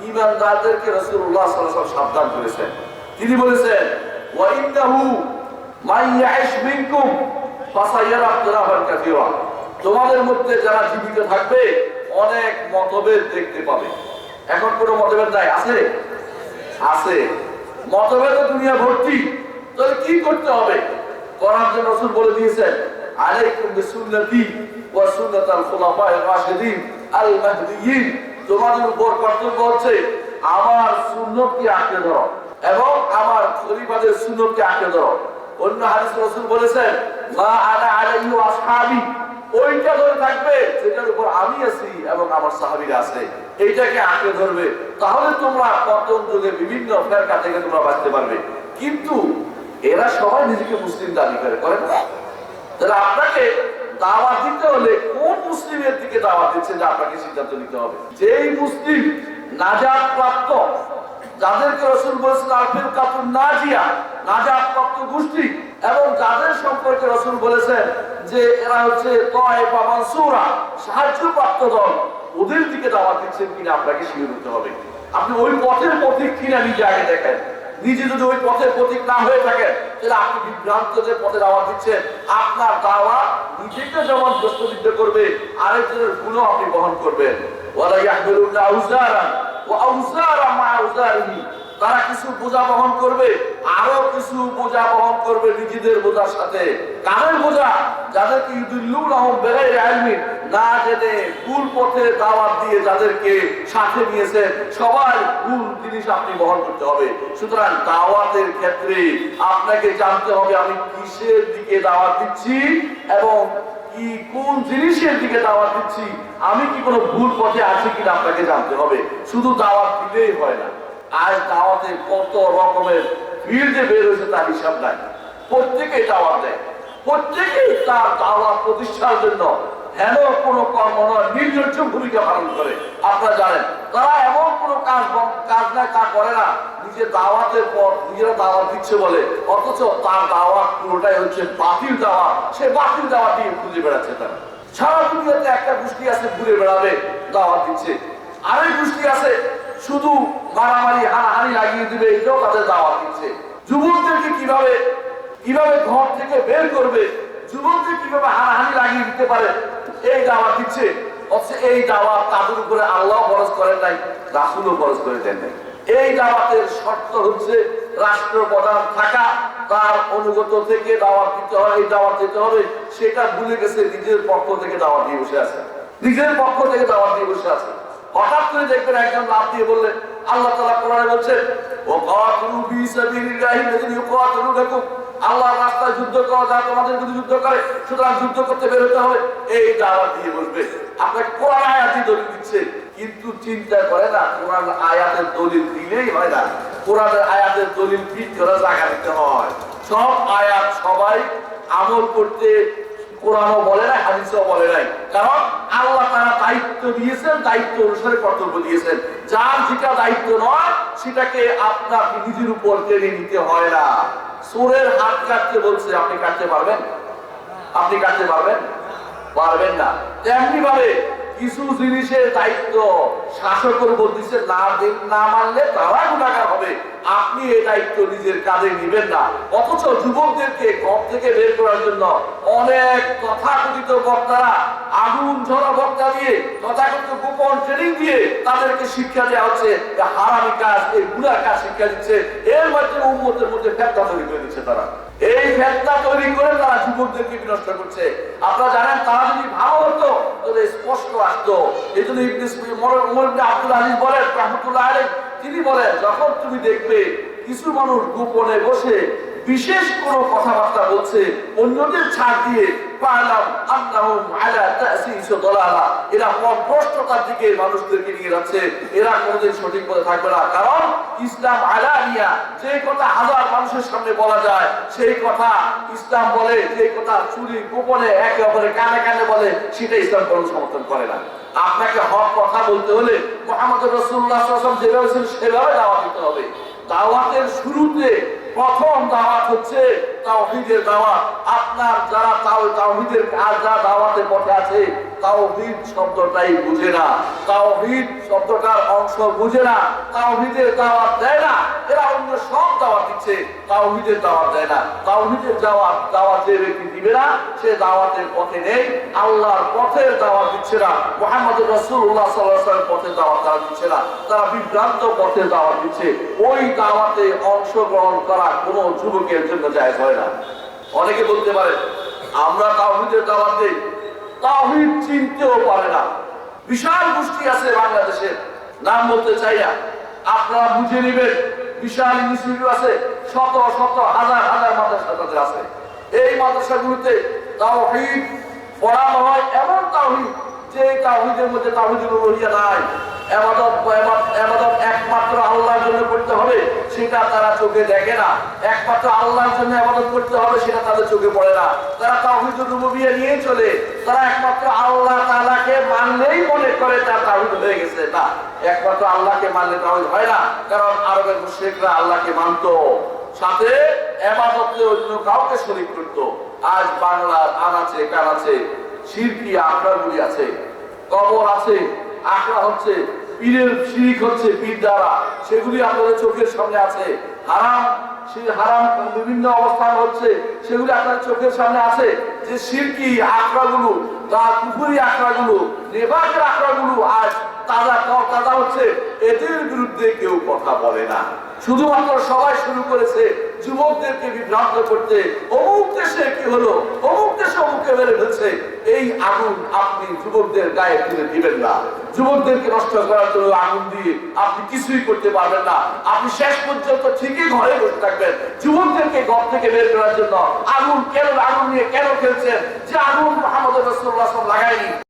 ইমানদারদেরকে আলাইহি ওয়াসাল্লাম সাবধান করেছেন। তিনি বলেছেন ওয়া ইন্নাহু মান ইয়াইশ মিনকুম ফাসায়ারা ইখতিলাফান কাসীরা। তোমাদের মধ্যে যারা জীবিত থাকবে, অনেক মতভেদ দেখতে পাবে। এখন কোনো মতভেদ নাই? আছে? আছে। মতভেদ দুনিয়া ভর্তি। তাহলে কি করতে হবে? কোরআন যে রাসূল বলে দিয়েছেন, আলাইকুম বিসুন্নতি ওয়া সুন্নাতাল খুলাফায়ে রাশিদিন আল মাহদিয়িন তোমাদের উপর কর্তব্য হচ্ছে আমার সুন্নতকে আঁকড়ে ধরো এবং আমার খলিফাদের সুন্নতকে আঁকড়ে ধরো। অন্য হাদিস রাসূল বলেছেন, মা আনা আলাইহি আসহাবি ওইটা ধরে থাকবে যেটার উপর আমি আছি এবং আমার সাহাবীরা আছে। এইটাকে আঁকড়ে ধরবে। তাহলে তোমরা পতন যুগে বিভিন্ন ফেরকা থেকে তোমরা বাঁচতে পারবে। কিন্তু এরা সবাই নিজেকে মুসলিম দাবি করে করেন না? তাহলে আপনাকে দাওয়াত দিতে হলে কোন মুসলিমের দিকে দিচ্ছে যে আপনাকে সিদ্ধান্ত নিতে হবে? যেই মুসলিম প্রাপ্ত যাদেরকে রসুল বলেছেন নাজাত প্রাপ্ত গোষ্ঠী, এবং যাদের সম্পর্কে রসুল বলেছেন যে এরা হচ্ছে তয়ফা মানসুরা সাহায্য প্রাপ্ত দল, ওদের দিকে দাওয়াত দিচ্ছেন কিনা আপনাকে শিওর হতে হবে। আপনি ওই পথের পথিক কিনা নিজে আগে দেখেন। নিজে যদি ওই পথের প্রতীক না হয়ে থাকে, তাহলে আপনি বিভ্রান্ত যে পথে দাওয়া দিচ্ছেন, আপনার দাওয়া নিজেকে যেমন প্রশ্নবিদ্ধ করবে, আরেকজনের গুণও আপনি বহন করবেন। ওয়ালা ইয়াহমিলুনা আউজারান ওয়া আউজারা মা আউজারিহি তারা কিছু বোঝা বহন করবে, আরও কিছু বোঝা বহন করবে নিজেদের বোঝার সাথে। কানের বোঝা? যাদেরকে ইউদুল্লুনাহুম বিগাইরি ইলমিন না জেনে ভুল পথে দাওয়াত দিয়ে যাদেরকে সাথে নিয়েছে, সবাই ভুল জিনিস আপনি বহন করতে হবে। সুতরাং দাওয়াতের ক্ষেত্রে আপনাকে জানতে হবে আমি কিসের দিকে দাওয়াত দিচ্ছি এবং কি কোন জিনিসের দিকে দাওয়াত দিচ্ছি, আমি কি কোনো ভুল পথে আছি কিনা আপনাকে জানতে হবে। শুধু দাওয়াত দিলেই হয় না, আজ দাওয়াতে কত রকমের ভিড় যে বের হয়েছে তার হিসাব নাই। প্রত্যেকেই দাওয়াত দেয়, প্রত্যেকেই তার দাওয়াত প্রতিষ্ঠার জন্য এমন দিচ্ছে বলে। অথচ তার আছে, ঘুরে বেড়াবে, দাওয়াত দিচ্ছে। লাগিয়ে দিবে তাদের দাওয়াত দিচ্ছে। যুবকদেরকে কীভাবে কীভাবে ঘর থেকে বের করবে? যুবকদের কীভাবে হানাহানি লাগিয়ে দিতে পারে? এই দাওয়াত দিচ্ছে। অথচ এই দাওয়াত তাদের উপরে আল্লাহ খরচ করেন নাই, রাসুলও খরচ করে দেন নাই। এই দাওয়াতের শর্ত হচ্ছে রাষ্ট্রপ্রধান থাকা, তার অনুগত থেকে দাওয়াত দিতে হয়, এই দাওয়াত দিতে হবে, সেটা ভুলে গেছে, নিজের পক্ষ থেকে দাওয়াত দিয়ে বসে আছে। নিজের পক্ষ থেকে দাওয়াত দিয়ে বসে আছে। হঠাৎ করে দেখবেন একজন লাভ দিয়ে বললেন আল্লাহ তাআলা কোরআনে বলছেন ও কাতুলু ফি সাবিলিল্লাহি লাযিনা ইউকাতিলুনাকুম। আল্লাহর রাস্তায় যুদ্ধ করো, যারা তোমাদের বিরুদ্ধে যুদ্ধ করে, সুতরাং যুদ্ধ করতে বের হতে হবে। এই দাওয়াত দিয়ে বসবে আপনাকে কোরআন আয়াতই দলিল দিচ্ছে। কিন্তু চিন্তা করে না, কোরআন আয়াতের দলিল দিলেই হয় না। কোরআনের আয়াতের দলিল ঠিক করে জায়গা দিতে হয়। সব আয়াত সবাই আমল করতে কোরআনও বলে নাই, হাদিসও বলে নাই। কারণ আল্লাহ তারা দায়িত্ব দিয়েছেন, দায়িত্ব অনুসারে কর্তব্য দিয়েছেন। যার যেটা দায়িত্ব নয়, সেটাকে আপনার নিজের উপর টেনে নিতে হয় না। সুরের হাত কাটতে বলছে, আপনি কাটতে পারবেন? আপনি কাটতে পারবেন? পারবেন না। তেমনি ভাবে কিছু জিনিসের দায়িত্ব শাসকের দিচ্ছে না দিন- না মানলে তারা গুণাগার হবে। আপনি এই দায়িত্ব নিজের কাঁধে নেবেন না। অথচ যুবকদেরকে ঘর থেকে বের করার জন্য অনেক তথাকথিত বক্তারা আগুন ঝরা বক্তা দিয়ে, তথাকথিত গোপন ট্রেনিং দিয়ে তাদেরকে শিক্ষা দেওয়া হচ্ছে হারামি কাজ, এই গুণা কাজ শিক্ষা দিচ্ছে। এর মাধ্যমে উন্মতের মধ্যে ফেতনা তৈরি করে দিচ্ছে তারা। এই ফেতনা তৈরি করে তারা যুবকদেরকে বিনষ্ট করছে। আপনারা জানেন, তারা যদি ভালো হতো, তাহলে স্পষ্ট আসতো। এই জন্য আব্দুল আজিজ বলেন, রহমতুল্লাহ তিনি বলেন, যখন তুমি দেখবে কিছু মানুষ গোপনে বসে বিশেষ কোনো কথাবার্তা বলছে, অন্যদের ছাড় দিয়ে পারলাম আলা এরা পথভ্রষ্টতার দিকে মানুষদেরকে নিয়ে যাচ্ছে। এরা সঠিক পথে থাকবে না। কারণ ইসলাম যে কথা হাজার মানুষের সামনে বলা যায়, সেই কথা ইসলাম বলে, যে কথা চুরি গোপনে একে অপরের কানে কানে বলে, সেটা ইসলাম কোনো সমর্থন করে না। আপনাকে হক কথা বলতে হলে মোহাম্মদ রসুল্লাহ যেভাবে সেভাবে দাওয়াত দিতে হবে, দাওয়াতের শুরুতে প্রথম দাওয়াত হচ্ছে তাওহীদের দাওয়াত। আপনার যারা তাও তাওহীদের আর যা দাওয়াতের পথে আছে তাওহিদ শব্দটাই বুঝে না। শব্দটার অংশ বুঝে না। দাওয়াত দেয় না। এরা অন্য সব দাওয়াত দিচ্ছে। দাওয়াত দেয় না। দাওয়াত দাওয়াত যে ব্যক্তি দিবে না, সে দাওয়াতের পথে নেই। আল্লাহর দাওয়াত দিচ্ছে না। মোহাম্মদ পথের দাওয়াত তারা দিচ্ছে না। তারা বিভ্রান্ত পথের দাওয়াত দিচ্ছে। ওই দাওয়াতে অংশগ্রহণ করা কোনো যুবকের জন্য জায়জ হয় না। অনেকে বলতে পারে, আমরা তাওহিদের দাওয়াত দেই। তাওহিদ চিনতেও পারে না। বিশাল গোষ্ঠী আছে বাংলাদেশের নাম বলতে চাই আপনারা বুঝে নেবেন, বিশাল ইনস্টিটিউট আছে, শত শত হাজার হাজার মাদ্রাসা তাদের আছে। এই মাদ্রাসাগুলোতে তাওহিদ পড়ানো হয় এমন তাওহিদ যে তাওহিদের মধ্যে তাওহিদুল রহিয়া নাই। একমাত্র আল্লাহর জন্য করতে হবে, সেটা তারা চোখে দেখে না। একমাত্র আল্লাহর জন্য আবাদত করতে হবে, সেটা তাদের চোখে পড়ে না। তারা রুবুবিয়্যা নিয়ে চলে। তারা একমাত্র আল্লাহ তাআলাকে মানলেই মনে করে আল্লাহকে হয় না, কারণ আরবের মুশরিকরা আল্লাহকে মানতো। সাথে এবাদতে অন্য কাউকে শরীক করতো। আজ বাংলার আনাচে কানাচে শিরকি, আখড়াগুলি আছে, কবর আছে, আখড়া হচ্ছে পীরের শিরিক হচ্ছে পীর দ্বারা সেগুলি আপনাদের চোখের সামনে আছে। হারাম হারাম বিভিন্ন অবস্থান হচ্ছে, সেগুলি আপনাদের চোখের সামনে আছে। যে শিরকি আখড়াগুলো, বা কুপুরি আখড়াগুলো নেবাকের আখড়াগুলো আজ তাজা তাজা হচ্ছে, এদের বিরুদ্ধে কেউ কথা বলে না। শুধুমাত্র সবাই শুরু করেছে যুবকদেরকে বিভ্রান্ত করতে অমুক দেশে কি হলো? অমুক দেশে অমুকে মেরে ফেলছে এই আগুন আপনি যুবকদের গায়ে তুলে দিবেন না। যুবকদেরকে নষ্ট করার জন্য আগুন দিয়ে আপনি কিছুই করতে পারবেন না। আপনি শেষ পর্যন্ত ঠিকই ঘরে বসে থাকবেন। যুবকদেরকে ঘর থেকে বের করার জন্য আগুন কেন, আগুন নিয়ে কেন খেলছেন? যে আগুন মোহাম্মদ রসুল্লাহ লাগায়নি।